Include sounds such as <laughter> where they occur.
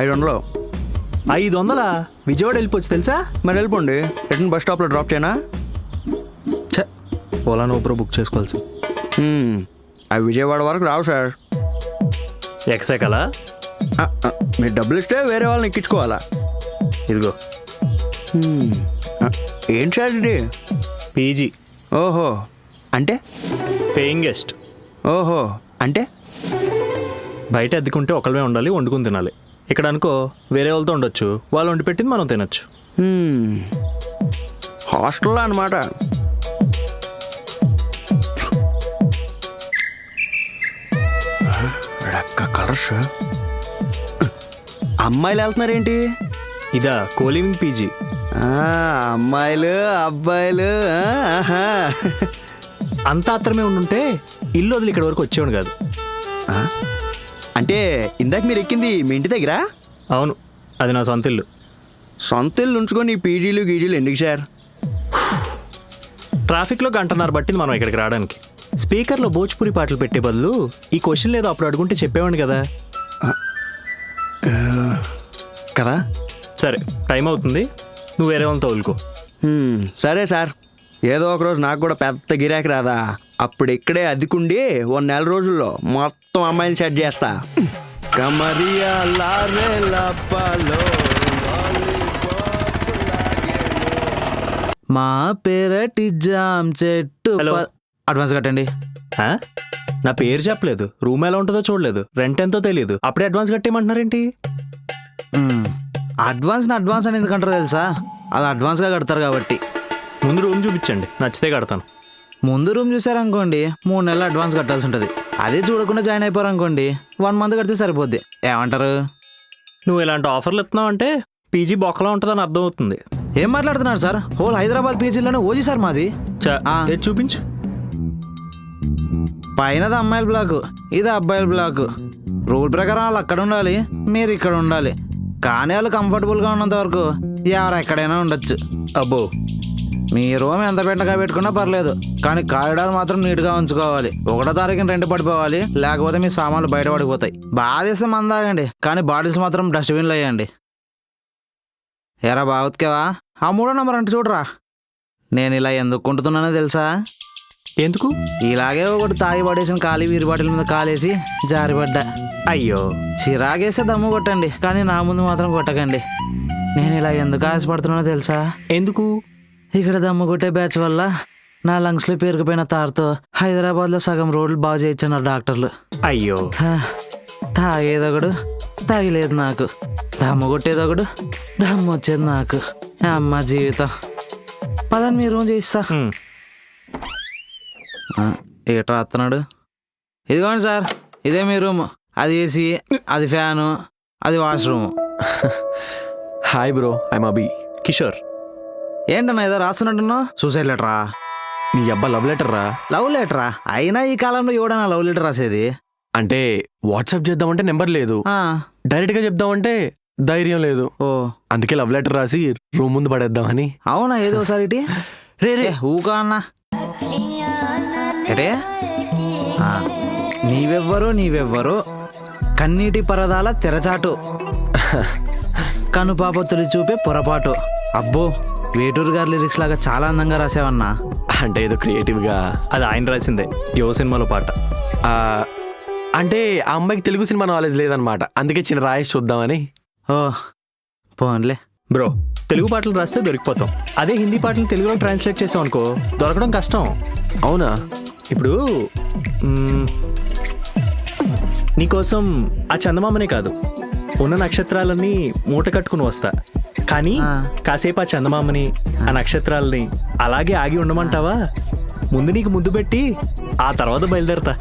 ఐదు వందలు ఐదు వందలా విజయవాడ వెళ్ళిపోవచ్చు తెలుసా? మరి వెళ్ళిపోండి. రిటర్న్ బస్ స్టాప్లో డ్రాప్ చేయనా? ఛ! ఓలా నోప్రో బుక్ చేసుకోవాల్సి. అవి విజయవాడ వరకు రావు సార్. ఎక్సెకలా మీరు డబ్బులు ఇస్తే వేరే వాళ్ళని ఎక్కించుకోవాలా? ఇదిగో. ఏంటి సార్ ఇది? పీజీ. ఓహో. అంటే? పేయింగ్ గెస్ట్ ఓహో. అంటే? బయట అద్దెకుంటే ఒకళ్ళమే ఉండాలి వండుకుని తినాలి. ఇక్కడ అనుకో వేరే వాళ్ళతో ఉండొచ్చు. వాళ్ళు వండి పెట్టింది మనం తినొచ్చు. హాస్టల్లో అనమాట కలర్స్? అమ్మాయిలు వెళ్తున్నారేంటి? ఇదా కోలివింగ్ పీజీ. అమ్మాయిలు అబ్బాయిలు. అంత ఆత్రమే ఉండుంటే ఇల్లు వదిలి ఇక్కడ వరకు వచ్చేవాడు కాదు? అంటే ఇందాక మీరు ఎక్కింది మీ ఇంటి దగ్గర? అవును అది నా సొంత ఇల్లు. సొంత ఇల్లు ఉంచుకొని పీజీలు గీజీలు ఎందుకు సార్? ట్రాఫిక్లో గంటన్నర పట్టింది మనం ఇక్కడికి రావడానికి. స్పీకర్లో భోజ్పురి పాటలు పెట్టే బదులు ఈ క్వశ్చన్ లేదో అప్పుడు అడుగుంటే చెప్పేవాడిని కదా. కదా? సరే టైం అవుతుంది. నువ్వు వేరే వాళ్ళతో వదులుకో. సరే సార్. ఏదో ఒక రోజు నాకు కూడా పెద్ద గిరాకీ రాదా. అప్పుడు ఇక్కడే అద్దెకుండి ఓ నెల రోజుల్లో మొత్తం అమ్మాయిని సెట్ చేస్తా. కమరియా లారే లాపాలో మా పెరటి జామ్ చెట్టు హలో. ప- అడ్వాన్స్ కట్టండి. ఆ? నా పేరు చెప్పలేదు. రూమ్ ఎలా ఉంటుందో చూడలేదు. రెంట్ ఎంతో తెలియదు అప్పుడే అడ్వాన్స్ కట్టేయమంటున్నారేంటి. అడ్వాన్స్ అడ్వాన్స్ అని ఎందుకంటారో తెలుసా? అది అడ్వాన్స్గా కడతారు కాబట్టి. ముందు రూమ్ చూపించండి. నచ్చితే కడతాను. ముందు రూమ్ చూసారనుకోండి మూడు నెలలు అడ్వాన్స్ కట్టాల్సి ఉంటుంది. అదే చూడకుండా జాయిన్ అయిపోయారు అనుకోండి వన్ మంత్ కడితే సరిపోద్ది. ఏమంటారు? నువ్వు ఇలాంటి ఆఫర్లు ఇస్తున్నావు అంటే పీజీ బొక్కలా ఉంటుందని అర్థం అవుతుంది ఏం మాట్లాడుతున్నారు సార్? హోల్ హైదరాబాద్ పీజీలోనే ఓజీ సార్ మాది. చా ఆ. ఏది చూపించు. పైనది అమ్మాయిల బ్లాక్ ఇది అబ్బాయిల బ్లాక్. రూల్ ప్రకారం వాళ్ళు అక్కడ ఉండాలి మీరు ఇక్కడ ఉండాలి. కానీ వాళ్ళు కంఫర్టబుల్గా ఉన్నంత వరకు ఎవరు ఎక్కడైనా ఉండొచ్చు. అబ్బో. మీ రూమ్ ఎంత పెట్టగా పెట్టుకున్నా పర్లేదు కానీ కారిడార్ మాత్రం నీట్గా ఉంచుకోవాలి. ఒకటో తారీఖున రెంట్ పడిపోవాలి లేకపోతే మీ సామాన్లు బయట పడిపోతాయి. బాధేస్తే మందాగండి కానీ బాటిల్స్ మాత్రం డస్ట్బిన్లో వేయండి. ఎరా బాగుతికేవా ఆ మూడో నెంబర్ అంటే చూడరా. నేను ఇలా ఎందుకు కొంటున్నానో తెలుసా? ఎందుకు? ఇలాగే ఒకటి తాగి పడేసిన ఖాళీ వీరి బాటిల్ మీద కాలేసి జారిపడ్డా. అయ్యో. చిరాకేస్తే దమ్ము కొట్టండి కానీ నా ముందు మాత్రం కొట్టకండి. నేను ఇలా ఎందుకు ఆశపడుతున్నానో తెలుసా? ఎందుకు? ఇక్కడ దమ్ము కొట్టే బ్యాచ్ వల్ల నా లంగ్స్లో పేరుకుపోయిన తారుతో హైదరాబాద్లో సగం రోడ్లు బాగు చేయించున్నారు డాక్టర్లు. అయ్యో. తాగేదొకడు తాగలేదు నాకు. దమ్ము కొట్టేదొకడు దమ్ము వచ్చేది నాకు. అమ్మ జీవితం. పదని మీ రూమ్ చేయిస్తా. ఏట్రా వస్తున్నాడు ఇదిగోండి సార్ ఇదే మీ రూమ్. అది ఏసీ అది ఫ్యాను అది washroom. <laughs> Hi bro I'm Abhi Kishore. ఏంటన్నా ఏదో రాస్తున్నట్టున్నావు? సూసైడ్ లెటరా నీ అబ్బా లవ్ లెటర్ రా. లవ్ లెటరా అయినా ఈ కాలంలో ఎవడన్నా లవ్ లెటర్ రాసేది? అంటే వాట్సాప్ చేద్దామంటే నెంబర్ లేదు. ఆ, డైరెక్ట్గా చెప్దామంటే ధైర్యం లేదు. ఓ. అందుకే లవ్ లెటర్ రాసి రూమ్ ముందు పడేద్దామని. అవునా ఏదో <laughs> ఒకసారి ఇటీ? రే రే. ఏ, ఊకా అన్నా. ఆ, నీవెవ్వరు నీవెవ్వరు. కన్నీటి పరదాల తెరచాటు. <laughs> కనుపాపతులు చూపే పొరపాటు. అబ్బో. వేటూరు గారి లిరిక్స్ లాగా చాలా అందంగా రాసావన్నా. అంటే ఏదో క్రియేటివ్గా అది ఆయన రాసిందే యువ సినిమాలో పాట. ఆ, అంటే ఆ అమ్మాయికి తెలుగు సినిమా నాలెడ్జ్ లేదనమాట అందుకే చిన్న రాయేసి చూద్దామని. ఓ పోన్లే. బ్రో తెలుగు పాటలు రాస్తే దొరికిపోతాం. అదే హిందీ పాటలు తెలుగులో ట్రాన్స్లేట్ చేసాం అనుకో దొరకడం కష్టం. అవునా? ఇప్పుడు మ్మ్, నీకోసం ఆ చందమామనే కాదు. ఉన్న నక్షత్రాలన్నీ మూట కట్టుకుని వస్తా. కానీ. కాసేపు ఆ చందమామని ఆ నక్షత్రాలని అలాగే ఆగి ఉండమంటావా? ముందు నీకు ముద్దు పెట్టి ఆ తర్వాత బయలుదేరతా.